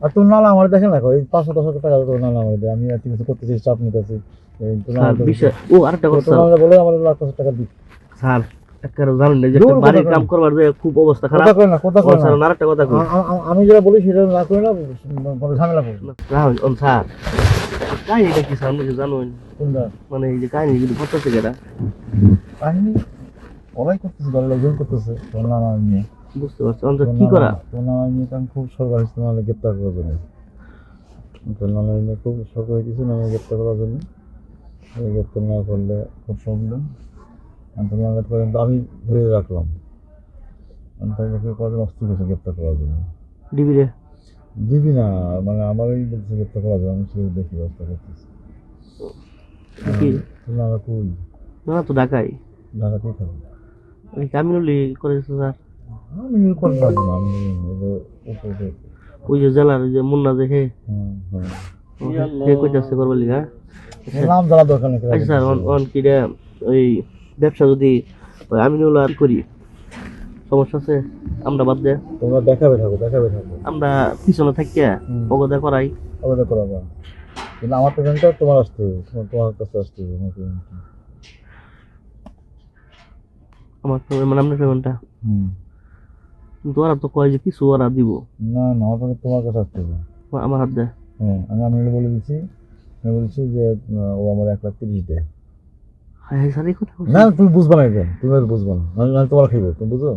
আর তোর নালা আমার দেখে না ওই পাঁচশো দশ টাকা তোর নালা আমার আমি আর কিছু করতেছি চাপ নিতেছি ও আরেকটা কথা বলে আমার লাখ পাঁচশো টাকা দিই স্যার আমি যেটা বলি সেটা না করে না ঝামেলা কাহিনীটা কি মানে এই যে কাহিনী যদি করতেছে কেটা। কাহিনী? ওরাই করতেছে দলের লোকজন করতেছে তোর নালা নিয়ে। বুঝতে পারছি। অন্তত কি করা? নালা নিয়ে আমি খুব সরকার ইস্তেমালে গ্রেপ্তার করার জন্য। তোর নিয়ে খুব সরকার কিছু নামে গ্রেপ্তার করার জন্য। গ্রেপ্তার না করলে খুব তোর নালা পর্যন্ত আমি ধরে রাখলাম। আমি তাকে কদিন অস্থির হয়েছে গ্রেপ্তার করার জন্য। ডিবি রে? দিবি না মানে আমারই বলছে গ্রেপ্তার করার জন্য আমি সেটা দেখি ব্যবস্থা করতেছি। নালা কই? না তো ঢাকাই ঢাকাতেই থাকবে? ওই কামিনুলি করেছে স্যার। আমি পারব না আমি ওই যে জেলার যে মুন্না কইতাছে লিগা। নাম জানা দরকার নেই আচ্ছা স্যার অন অন কি ওই ব্যবসা যদি ওই আমিনুল করি। সমস্যা আছে? আমরা বাদ দে। তোমরা দেখাবে থাকো দেখাবে থাকো। আমরা পিছনে হুম। অগদা করাই। করাবা। কিন্তু আমার পেমেন্টটা তোমার আসতে হবে তোমার তোমার কাছে আসতে হবে আমার payment টা। আমার মানে আপনার পেমেন্টটা হুম। কিন্তু ওরা তো কয় যে কিছু ওরা দিব? না না payment তোমার কাছে আসতে হবে। আমার হাত দেয় হ্যাঁ আমি আমি বলে দিচ্ছি আমি বলছি যে ও আমার এক লাখ তিরিশ দেয়? না তুমি বুঝবা না এটা। তুমি আর বুঝবা না। নাহলে তোমার খাইবো তুমি বুঝো?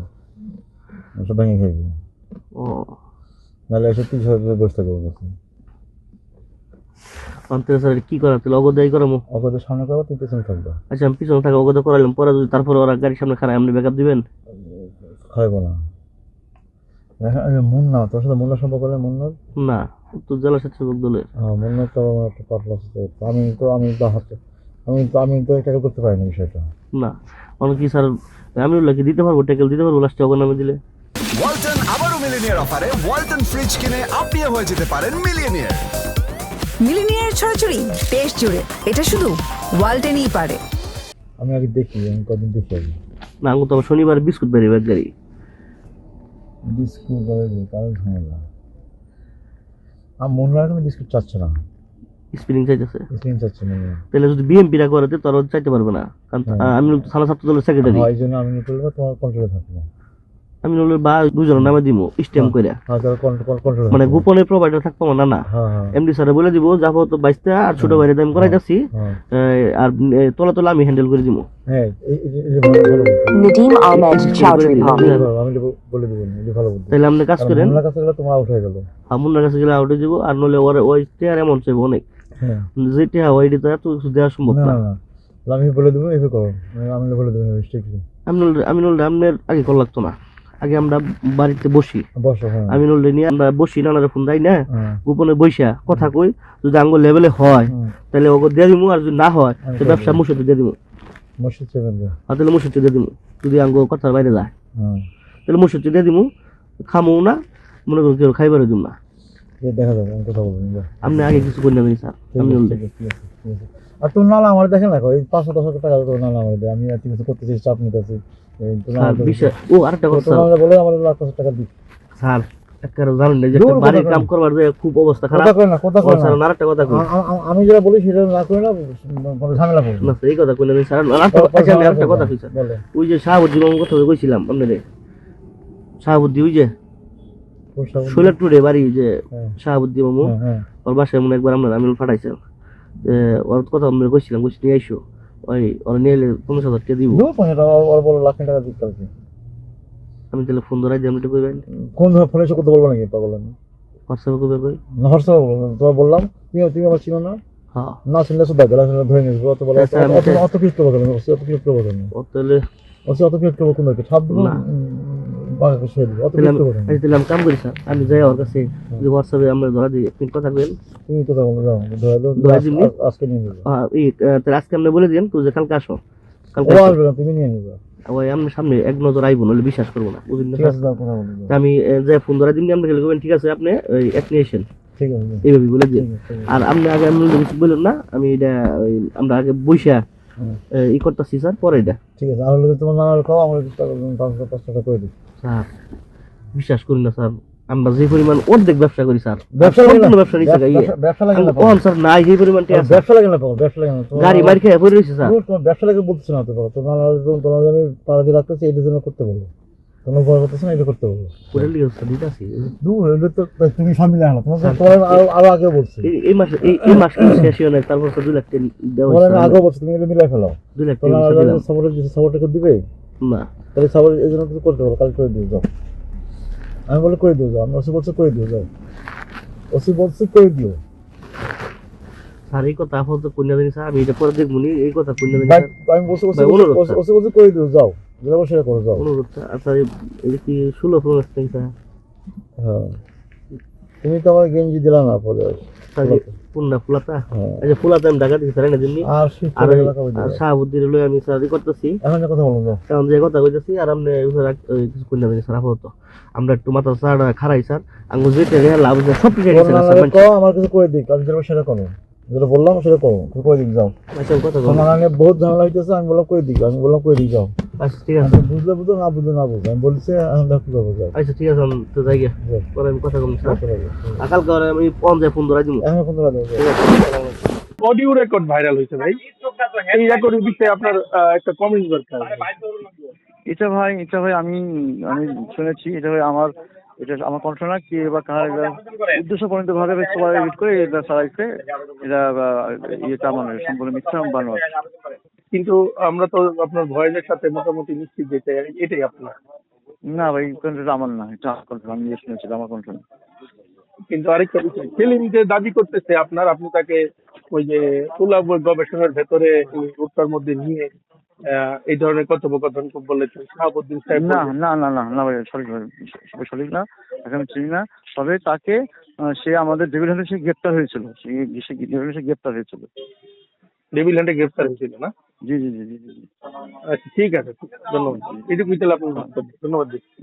সব ভেঙে খাইবো। ও। নাহলে এসে তিরিশ হাজার বসে থাকব আমার কাছে অন্তরে স্যার কি করা? তাহলে অগদাই করামো? অগদের সামনে করব তুমি পেছনে থাকবা। আচ্ছা আমি পিছনে থাকা অগদা করাইলাম পরে যদি তারপরে ওরা গাড়ির সামনে খারাপ আপনি ব্যাকআপ দিবেন? খাইবো না। মুন্না তোর সাথে মুন্না সম্পর্ক হলে মুন্নার না তো জেলা স্বেচ্ছাসেবক দলের। হ্যাঁ মুন্নার তো আমার একটা পারপাস আছে আমি তো আমি তো হাতে আমি তো আমি তো এটা করতে পারি না বিষয়টা। না অনেক কি স্যার আমিনুল্লাহ কি দিতে পারব টেকেল দিতে পারব লাস্টে অগর নামে দিলে। ওয়ালটন আবারও মিলিনিয়ার অফারে ওয়ালটন ফ্রিজ কিনে আপনিও হয়ে যেতে পারেন মিলিয়নিয়ার মিলিনিয়ার ছড়াছড়ি দেশ জুড়ে এটা শুধু ওয়ালটেনই পারে। আমি আগে দেখি আমি কদিন দেখি না আমি তো শনিবার বিস্কুট বেরিয়ে গাড়ি। বিস্কুট ঝামেলা। আর মুন্নার কিন্তু বিস্কুট চাচ্ছে না। স্পিনিং চাইতেছে। স্ক্রিন চাচ্ছে না। তাহলে যদি করে তারা চাইতে পারবে না। কারণ হ্যাঁ। আমি থানা ছাত্র দলের সেক্রেটারি হয় জন্য আমি করলে তোমার কন্ট্রোলে থাকব। আমি নলের বা দুজনের নামে দিব স্টেম করে হ্যাঁ মানে গোপনে প্রোভাইডার থাকব না না হ্যাঁ হ্যাঁ। এমডি স্যারে বলে দিব যাব তো বাইশটা আর ছোট বাইরে আমি করাই যাচ্ছি হ্যাঁ আর তোলা তোলা আমি হ্যান্ডেল করে দিব হ্যাঁ তাহলে আপনি কাজ করেন। মুন্নার কাছে গেলে আউট হয়ে গেল। আমুন্নার কাছে গেলে আউটে দিব আর নলে ওর ওই টেয়ার এমন চাইব অনেক। হ্যাঁ। যেটা ওইটা তো এত কিছু দেওয়া সম্ভব না। আমি বলে দেবো এইভাবে করো। আমি- আমি বলে দেবো আমি নলে আমি নলে আপনার আগে কল লাগতো না। আগে আমরা বাড়িতে বসি। হ্যাঁ। আমি নলে নিয়ে আমরা বসি নানারে ফোন দেয় না। হ্যাঁ। গোপনে বইসা কথা কই যদি আঙ্গুল লেভেলে হয় তাহলে ওকে দিয়ে দিমু আর যদি না হয় তো ব্যবসা দেব। মুসিতে দিয়ে দিমু। তাহলে মুসিতে দিয়ে দিমু যদি আঙ্গ কথার বাইরে যায়। তাহলে মুসিতে দিয়ে দিমু খামু না মনে করুন কেউ খাইবারে দিম না। দেখা যাবে আমি কথা বলব আপনি আগে কিছু করে নেবেন স্যার। আমি আর তোর নালা আমার দেখে না ওই পাঁচশো দশ টাকা তোর নালা আমার দেয় আমি আর কিছু করতেছি চাপ নিতেছি ও আরেকটা কথা। বলে আমার লাখ পাঁচশো টাকা দিই স্যার একটা আমি যেটা বলি সেটা না করে না ঝামেলা করব না। এই কথা আরেকটা কথা ওই যে কথা কইছিলাম শাহাবুদ্দি ওই যে? শৈলার বাড়ি যে হ্যাঁ, শাহাবুদ্দি মামু। হ্যাঁ, হ্যাঁ। ওর বাসায় মনে একবার আমরা আমি ফাটাইছিলাম। ওর কথা আমরা কইছিলাম কইছি নিয়ে আইসো। ওই ওর নিয়ে এলে পঞ্চাশ হাজার টাকা দিব। ওর- বলে লাখ টাকা দিতে হবে। আমি তাহলে ফোন ধরাই দিই আমি একটু কইবেন? কোন ধরনের ফোনে এসে কথা বলব নাকি পাগল আমি? হোয়াটসঅ্যাপে কইবে কই? হোয়াটসঅ্যাপে বলব তোমার বললাম তুমি তুমি আমার চিনো না? হ্যাঁ। না শুনলে শুধু গেলা শুনলে ধরে নিয়ে অত বলে আচ্ছা, অত কিছু করব না অত কিছু করব না ও তাহলে অত কিছু করব কোন ছাপ দিব? না। বাঘা কিছু দিব অত তাহলে কিছু আমি করব না তাহলে আমি কাম করি স্যার। আমি যাই ওর কাছে যে হোয়াটসঅ্যাপে আমরা ধরা দিই আপনি কথা কইবেন তুমি তো তখন যাও ধরে দাও ধরে দিবি? আজ- আজকে নিয়ে নিবে। আহ, এই তাহলে আজকে আপনি বলে দিন তুই যে কালকে আসো কালকে আসবে না তুমি নিয়ে নিবে। ওই আপনার সামনে এক নজর আইব নলে বিশ্বাস করব না বুঝলেন আমি যে ফোন ধরা দিন আপনি খেলে ঠিক আছে আপনি এক নিয়ে এসেন। এইভাবে বলে দিন। আর আপনি আগে বললেন না আমি এটা আমরা আগে বইসা হুম। ই করতেছি স্যার পরে এটা। ঠিক আছে আর হলে তোমার নানার খাও আমার কিছু টাকা পাঁচশো পাঁচ টাকা করে দিই। স্যার বিশ্বাস করি না স্যার। আমরা যে পরিমাণ অর্ধেক ব্যবসা করি স্যার ব্যবসা সম্পূর্ণ ব্যবসা নিচ্ছে গাইয়ে। ব্যবসা- ব্যবসা লাগে না ওহন স্যার নাই যে পরিমাণ টিয়া ব্যবসা লাগে না পাবো ব্যবসা লাগে না গাড়ি মারি খেয়ে পড়ে স্যার। তোমার- ব্যবসা লাগে না তো তোমার আমি পাড়া দিয়ে এটা জন্য করতে বলব তোমার বড় করতেছে না এটা করতে বলব পুরো লিগে স্যার দিতে আছি দূর হইলে তো তো তুমি স্বামী না তোমার তোমার আরও আরও আগে বলছি। এই- এই মাসে এই এই মাস কিন্তু শেষ হয়ে তারপর দুই লাখ টাকা আমি বলছি তুমি মিলাই ফেলো লাখ টাকা দিবে? না। তাহলে সাপোর্ট এই জন্য কিছু করতে পারো কাল করে দিয়ে যাও। আমি বলে করে দিও যাও। আমি ওসি বলছে করে দিও যাও। ওসি বলছে করে দিও। স্যার এই কথা আপাতত স্যার আমি এটা পরে দেখব এই কথা কন্যা জানি ভাই, স্যার। আমি বলছি ওসি বলছে- স্যার। ওসি বলছে করে দিও যাও। যেটা বলছে সেটা করো যাও। অনুরোধ আচ্ছা এই- কি স্যার? হ্যাঁ। তুমি তো আমার গেঞ্জি দিলা না পরে। পুন্না ফুলাতা। হ্যাঁ। ফুলাতা আমি ঢাকা আর লই আমি করতেছি। এখন কথা যে কথা কইতেছি আর আপনি কিছু স্যার আপাতত। আমরা একটু মাথা স্যার। খারাই স্যার লাভ সব কিছু কও, আমার কিছু করে দিই সেটা যেটা বললাম সেটা করো তুমি করে দিক যাও? আচ্ছা কথা তোমার নানা বহুত ঝামেলা হইতেছে আমি বললাম করে দিক আমি বললাম করে দিক যাও। আচ্ছা ঠিক আছে। বুঝলে বুঝো না বুঝলে না বুঝো আমি বলছি কি করব যাও। আচ্ছা ঠিক আছে আমি তো যাই গিয়া। পরে আমি কথা কম। কালকে ওরে আমি ফোন যায় ফোন ধরা দিব। এখন জায়গায় যাও? অডিও রেকর্ড ভাইরাল হয়েছে ভাই। এই রেকর্ডের বিষয়ে আপনার আহ, একটা কমেন্ট দরকার এটা ভাই এটা ভাই আমি আমি শুনেছি এটা ভাই আমার এটা আমার কণ্ঠ না কি বা কার উদ্দেশ্য পরিণত ভাবে সবাই এডিট করে এটা চালাইছে এটা আহ, ইয়েটা মানে সম্পূর্ণ মিথ্যা বানোয়ার কিন্তু আমরা তো আপনার ভয়েসের সাথে মোটামুটি নিশ্চিত যে এটাই আপনার। না ভাই কণ্ঠটা আমার না এটা আমার কণ্ঠ আমি ইয়ে শুনেছি আমার কণ্ঠ না। কিন্তু আরেকটা বিষয় সেলিম যে দাবি করতেছে আপনার আপনি তাকে ওই যে তুলাব গবেষণার ভেতরে ওই উত্তর মধ্যে নিয়ে এই ধরনের কথোপকথন খুব বলেছেন। শাহাবুদ্দিন সাহেব না না না না না ভাই সঠিক ভাই সঠিক না আমি চিনি না। তবে তাকে সে আমাদের ডেভিল হ্যান্ডে সে গ্রেপ্তার হয়েছিল। সে ডেভিড সে গ্রেপ্তার হয়েছিল? ডেভিল হ্যান্ডে গ্রেপ্তার হয়েছিল না? জি জি জি জি জি আচ্ছা ঠিক আছে ধন্যবাদ। এটুকুই তাহলে আপনার ধন্যবাদ দিচ্ছি।